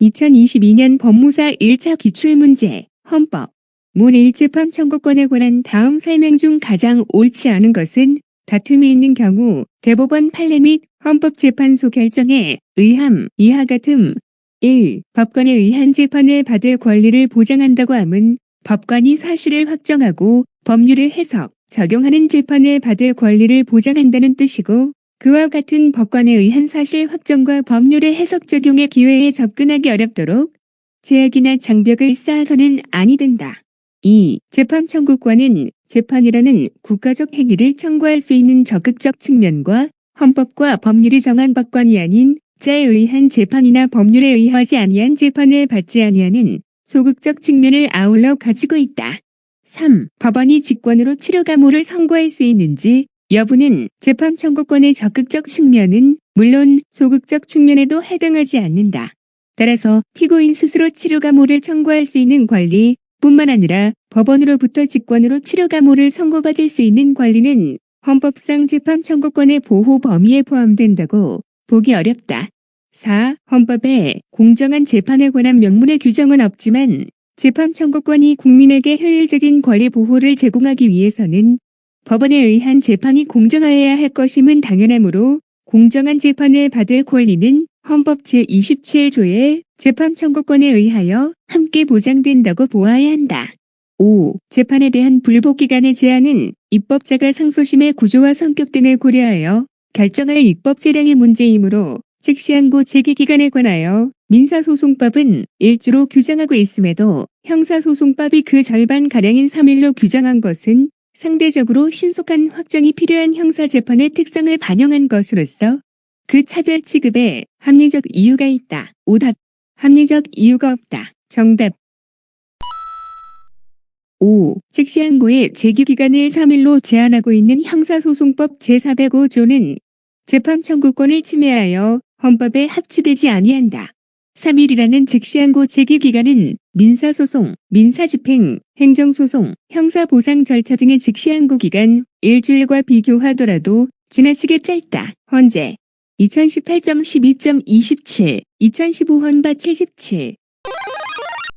2022년 법무사 1차 기출문제 헌법 문일재판 청구권에 관한 다음 설명 중 가장 옳지 않은 것은 다툼이 있는 경우 대법원 판례 및 헌법재판소 결정에 의함 이하 같음 1. 법관에 의한 재판을 받을 권리를 보장한다고 함은 법관이 사실을 확정하고 법률을 해석, 적용하는 재판을 받을 권리를 보장한다는 뜻이고 그와 같은 법관에 의한 사실 확정과 법률의 해석 적용의 기회에 접근하기 어렵도록 제약이나 장벽을 쌓아서는 아니 된다. 2. 재판 청구권은 재판이라는 국가적 행위를 청구할 수 있는 적극적 측면과 헌법과 법률이 정한 법관이 아닌 자에 의한 재판이나 법률에 의하지 아니한 재판을 받지 아니하는 소극적 측면을 아울러 가지고 있다. 3. 법원이 직권으로 치료 감호를 선고할 수 있는지 여부는 재판 청구권의 적극적 측면은 물론 소극적 측면에도 해당하지 않는다. 따라서 피고인 스스로 치료 감호를 청구할 수 있는 권리 뿐만 아니라 법원으로부터 직권으로 치료 감호를 선고받을 수 있는 권리는 헌법상 재판 청구권의 보호 범위에 포함된다고 보기 어렵다. 4. 헌법에 공정한 재판에 관한 명문의 규정은 없지만 재판 청구권이 국민에게 효율적인 권리 보호를 제공하기 위해서는 법원에 의한 재판이 공정하여야 할 것임은 당연하므로 공정한 재판을 받을 권리는 헌법 제27조의 재판 청구권에 의하여 함께 보장된다고 보아야 한다. 5. 재판에 대한 불복 기간의 제한은 입법자가 상소심의 구조와 성격 등을 고려하여 결정할 입법 재량의 문제이므로 즉시항고 제기 기간에 관하여 민사소송법은 1주로 규정하고 있음에도 형사소송법이 그 절반 가량인 3일로 규정한 것은 상대적으로 신속한 확정이 필요한 형사재판의 특성을 반영한 것으로서 그 차별 취급에 합리적 이유가 있다. 오답. 합리적 이유가 없다. 정답. 5. 즉시항고의 제기기간을 3일로 제한하고 있는 형사소송법 제405조는 재판 청구권을 침해하여 헌법에 합치되지 아니한다. 3일이라는 즉시항고 제기기간은 민사소송, 민사집행, 행정소송, 형사보상 절차 등의 즉시항고 기간 일주일과 비교하더라도 지나치게 짧다. 헌재 2018.12.27, 2015 헌바 77,